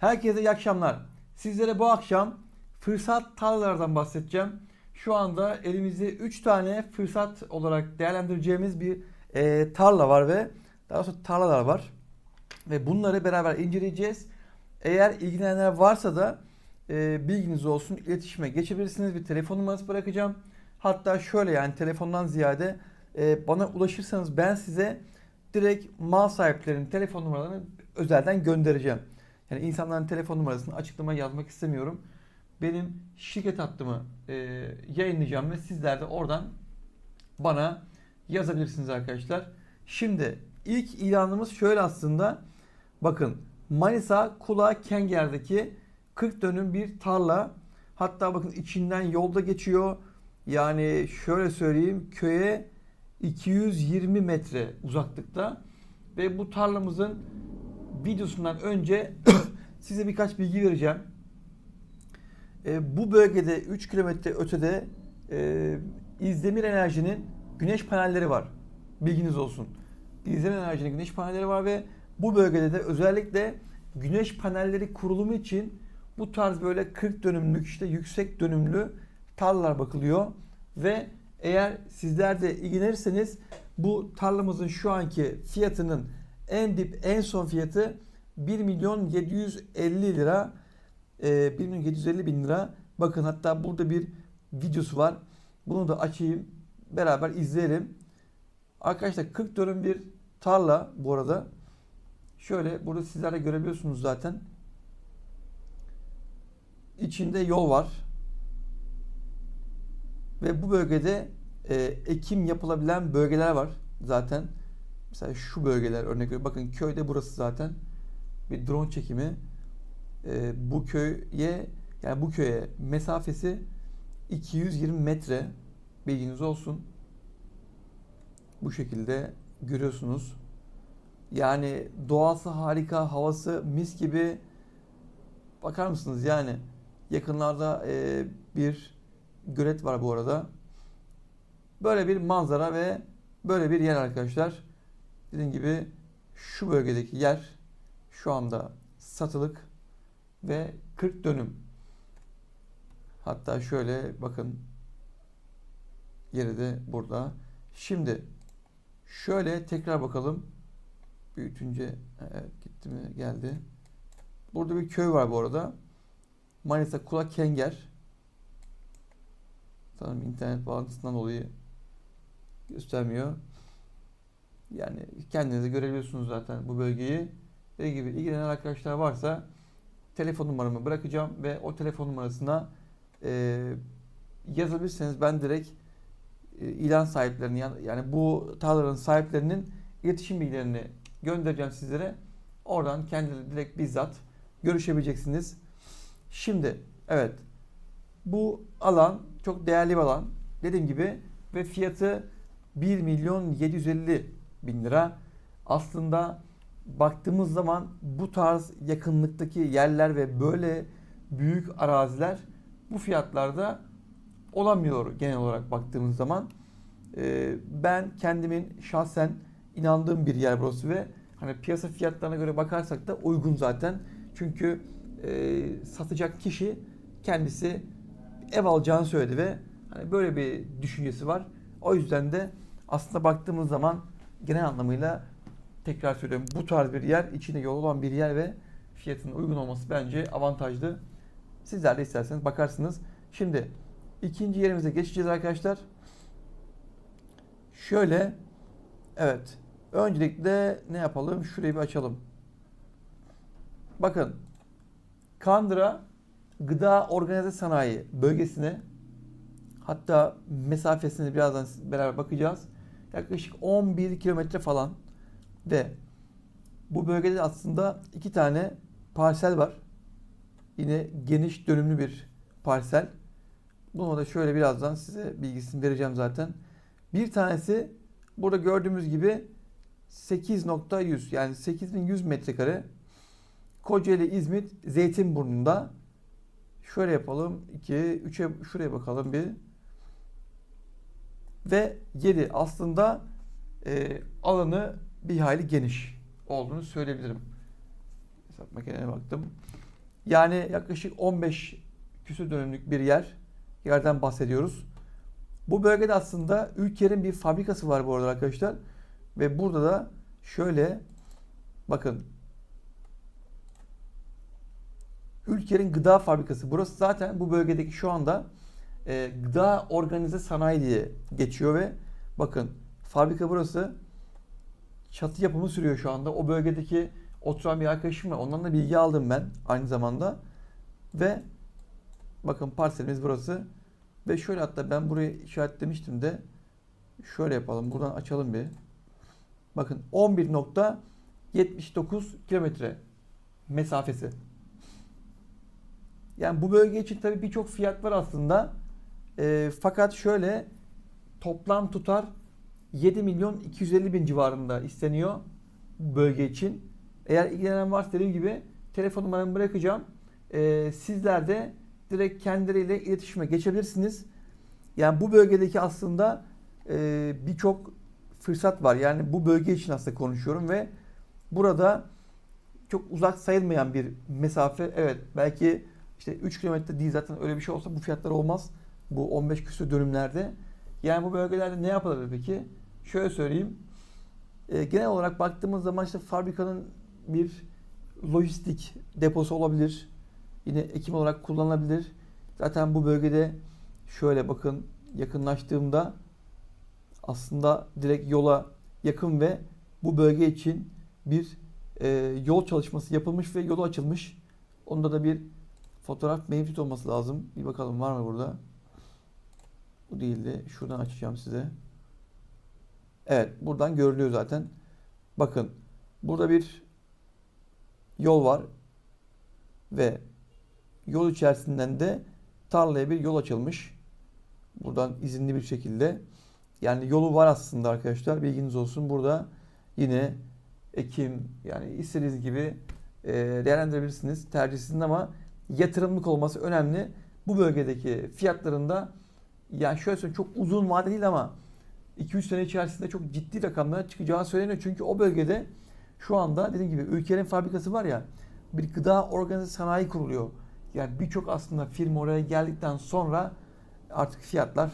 Herkese iyi akşamlar. Sizlere bu akşam fırsat tarlalardan bahsedeceğim. Şu anda elimizde 3 tane fırsat olarak değerlendireceğimiz bir e, tarla var ve daha sonra tarlalar var. Ve bunları beraber inceleyeceğiz. Eğer ilgilenenler varsa da e, bilginiz olsun iletişime geçebilirsiniz. Bir telefon numarası bırakacağım. Hatta şöyle yani telefondan ziyade e, bana ulaşırsanız ben size direkt mal sahiplerinin telefon numaralarını özelden göndereceğim. Yani insanların telefon numarasını açıklamaya yazmak istemiyorum. Benim şirket hattımı e, yayınlayacağım ve sizler de oradan bana yazabilirsiniz arkadaşlar. Şimdi ilk ilanımız şöyle aslında. Bakın Manisa Kula Kenger'deki 40 dönüm bir tarla. Hatta bakın içinden yolda geçiyor. Yani şöyle söyleyeyim köye 220 metre uzaklıkta ve bu tarlamızın videosundan önce size birkaç bilgi vereceğim. E, bu bölgede 3 kilometre ötede e, İzdemir Enerji'nin güneş panelleri var. Bilginiz olsun. İzdemir Enerji'nin güneş panelleri var ve bu bölgede de özellikle güneş panelleri kurulumu için bu tarz böyle 40 dönümlük işte yüksek dönümlü tarlalar bakılıyor ve eğer sizler de ilgilenirseniz bu tarlamızın şu anki fiyatının en dip en son fiyatı 1 milyon 750 lira e, 1 milyon 750 bin lira. Bakın hatta burada bir videosu var. Bunu da açayım. Beraber izleyelim. Arkadaşlar 40 dönüm bir tarla bu arada. Şöyle burada sizler de görebiliyorsunuz zaten. İçinde yol var. Ve bu bölgede e, ekim yapılabilen bölgeler var zaten. Mesela şu bölgeler örnek veriyorum. Bakın köyde burası zaten bir drone çekimi. E, bu köye yani bu köye mesafesi 220 metre bilginiz olsun. Bu şekilde görüyorsunuz. Yani doğası harika, havası mis gibi. Bakar mısınız yani yakınlarda e, bir gölet var bu arada. Böyle bir manzara ve böyle bir yer arkadaşlar. Dediğim gibi şu bölgedeki yer şu anda satılık ve 40 dönüm. Hatta şöyle bakın yeri de burada. Şimdi şöyle tekrar bakalım. Büyütünce evet, gitti mi geldi. Burada bir köy var bu arada. Manisa Kulak Kenger. Sanırım internet bağlantısından dolayı göstermiyor. Yani kendinize görebiliyorsunuz zaten bu bölgeyi. Dediğim gibi ilgilenen arkadaşlar varsa telefon numaramı bırakacağım ve o telefon numarasına e, yazabilirseniz ben direkt e, ilan sahiplerini yani bu tarlaların sahiplerinin iletişim bilgilerini göndereceğim sizlere. Oradan kendileri direkt bizzat görüşebileceksiniz. Şimdi evet bu alan çok değerli bir alan. Dediğim gibi ve fiyatı 1 milyon 750 bin lira. Aslında baktığımız zaman bu tarz yakınlıktaki yerler ve böyle büyük araziler bu fiyatlarda olamıyor genel olarak baktığımız zaman. Ee, ben kendimin şahsen inandığım bir yer burası ve hani piyasa fiyatlarına göre bakarsak da uygun zaten. Çünkü e, satacak kişi kendisi ev alacağını söyledi ve hani böyle bir düşüncesi var. O yüzden de aslında baktığımız zaman genel anlamıyla tekrar söylüyorum bu tarz bir yer, içinde yol olan bir yer ve fiyatının uygun olması bence avantajlı. Sizler de isterseniz bakarsınız. Şimdi ikinci yerimize geçeceğiz arkadaşlar. Şöyle evet öncelikle ne yapalım? Şurayı bir açalım. Bakın Kandıra Gıda Organize Sanayi bölgesine hatta mesafesini birazdan beraber bakacağız. Yaklaşık 11 kilometre falan ve bu bölgede aslında iki tane parsel var. Yine geniş dönümlü bir parsel. Bunu da şöyle birazdan size bilgisini vereceğim zaten. Bir tanesi burada gördüğümüz gibi 8.100 yani 8100 metrekare. Kocaeli İzmit Zeytinburnu'nda şöyle yapalım. 2 3'e şuraya bakalım bir. Ve yeri aslında e, alanı bir hayli geniş olduğunu söyleyebilirim. Hesap makineye baktım. Yani yaklaşık 15 küsur dönümlük bir yer. Yerden bahsediyoruz. Bu bölgede aslında Ülker'in bir fabrikası var bu arada arkadaşlar. Ve burada da şöyle bakın Ülker'in gıda fabrikası. Burası zaten bu bölgedeki şu anda e, gıda organize sanayi diye geçiyor ve bakın fabrika burası çatı yapımı sürüyor şu anda. O bölgedeki oturan bir arkadaşım var. Ondan da bilgi aldım ben aynı zamanda. Ve bakın parselimiz burası. Ve şöyle hatta ben burayı işaretlemiştim de şöyle yapalım. Buradan açalım bir. Bakın 11.79 kilometre mesafesi. Yani bu bölge için tabii birçok fiyat var aslında. E, fakat şöyle toplam tutar 7 milyon 250 bin civarında isteniyor bölge için. Eğer ilgilenen varsa dediğim gibi telefon numaramı bırakacağım. E, sizler de direkt kendileriyle iletişime geçebilirsiniz. Yani bu bölgedeki aslında e, birçok fırsat var. Yani bu bölge için aslında konuşuyorum ve burada çok uzak sayılmayan bir mesafe. Evet belki işte 3 kilometre değil zaten öyle bir şey olsa bu fiyatlar olmaz. Bu 15 küsur dönümlerde. Yani bu bölgelerde ne yapılabilir peki? Şöyle söyleyeyim. E, genel olarak baktığımız zaman işte fabrikanın bir lojistik deposu olabilir. Yine ekim olarak kullanılabilir. Zaten bu bölgede şöyle bakın yakınlaştığımda aslında direkt yola yakın ve bu bölge için bir e, yol çalışması yapılmış ve yolu açılmış. Onda da bir fotoğraf mevcut olması lazım. Bir bakalım var mı burada? Bu değildi. Şuradan açacağım size. Evet, buradan görülüyor zaten. Bakın, burada bir yol var ve yol içerisinden de tarlaya bir yol açılmış. Buradan izinli bir şekilde. Yani yolu var aslında arkadaşlar. Bilginiz olsun. Burada yine ekim yani istediğiniz gibi e, değerlendirebilirsiniz. Tercih sizin ama yatırımlık olması önemli. Bu bölgedeki fiyatlarında yani şöyle söyleyeyim çok uzun vade değil ama 2-3 sene içerisinde çok ciddi rakamlara çıkacağı söyleniyor. Çünkü o bölgede şu anda dediğim gibi ülkenin fabrikası var ya bir gıda organize sanayi kuruluyor. Yani birçok aslında firma oraya geldikten sonra artık fiyatlar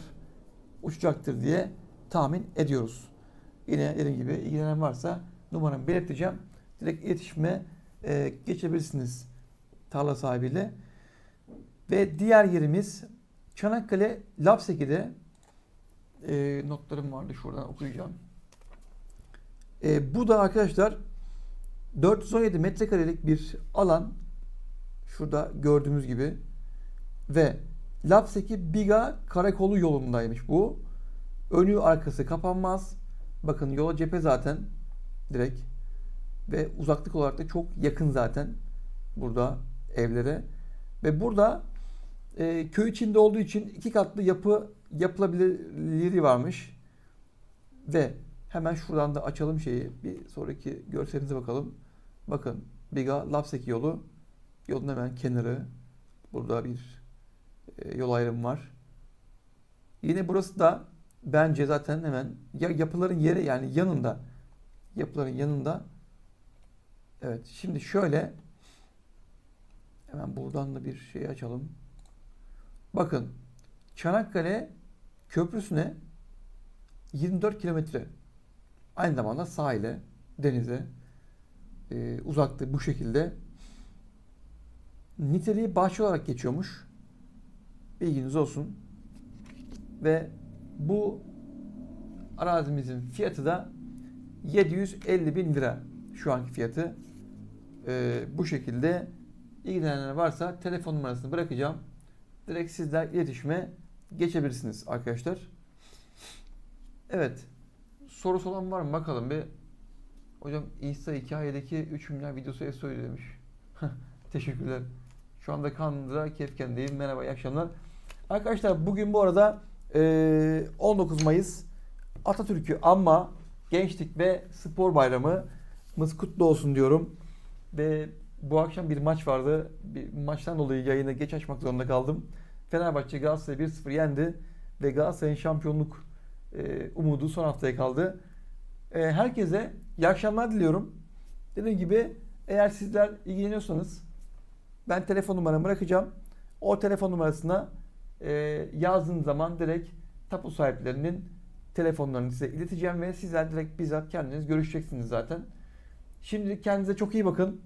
uçacaktır diye tahmin ediyoruz. Yine dediğim gibi ilgilenen varsa numaramı belirteceğim. Direkt iletişime e, geçebilirsiniz tarla sahibiyle. Ve diğer yerimiz Çanakkale Lapseki'de e, notlarım vardı şuradan okuyacağım. E, bu da arkadaşlar 417 metrekarelik bir alan şurada gördüğümüz gibi ve Lapseki Biga Karakolu yolundaymış bu. Önü arkası kapanmaz. Bakın yola cephe zaten direkt ve uzaklık olarak da çok yakın zaten burada evlere. Ve burada e, köy içinde olduğu için iki katlı yapı yapılabilirliği varmış. Ve hemen şuradan da açalım şeyi. Bir sonraki görselinize bakalım. Bakın Biga Lapseki yolu. Yolun hemen kenarı. Burada bir e, yol ayrımı var. Yine burası da bence zaten hemen ya yapıların yeri yani yanında yapıların yanında evet şimdi şöyle hemen buradan da bir şey açalım. Bakın Çanakkale Köprüsü'ne 24 kilometre aynı zamanda sahile denize e, uzaktı bu şekilde niteliği bahçe olarak geçiyormuş. Bilginiz olsun. Ve bu arazimizin fiyatı da 750 bin lira şu anki fiyatı. Ee, bu şekilde ilgilenenler varsa telefon numarasını bırakacağım. Direkt sizler iletişime geçebilirsiniz arkadaşlar. Evet. Sorusu olan var mı? Bakalım bir. Hocam İsa hikayedeki 3 milyar videosu SO'yu demiş. Teşekkürler. Şu anda Kandıra Kefken'deyim. Merhaba, iyi akşamlar. Arkadaşlar bugün bu arada 19 Mayıs Atatürk'ü ama Gençlik ve Spor Bayramımız kutlu olsun diyorum. Ve bu akşam bir maç vardı. Bir maçtan dolayı yayını geç açmak zorunda kaldım. Fenerbahçe Galatasaray'ı 1-0 yendi ve Galatasaray'ın şampiyonluk umudu son haftaya kaldı. Herkese iyi akşamlar diliyorum. Dediğim gibi eğer sizler ilgileniyorsanız Ben telefon numaramı bırakacağım. O telefon numarasına e, yazdığınız zaman direkt tapu sahiplerinin telefonlarını size ileteceğim ve sizler direkt bizzat kendiniz görüşeceksiniz zaten. Şimdilik kendinize çok iyi bakın.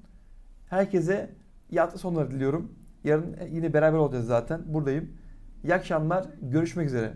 Herkese iyi hafta sonları diliyorum. Yarın yine beraber olacağız zaten. Buradayım. İyi akşamlar. Görüşmek üzere.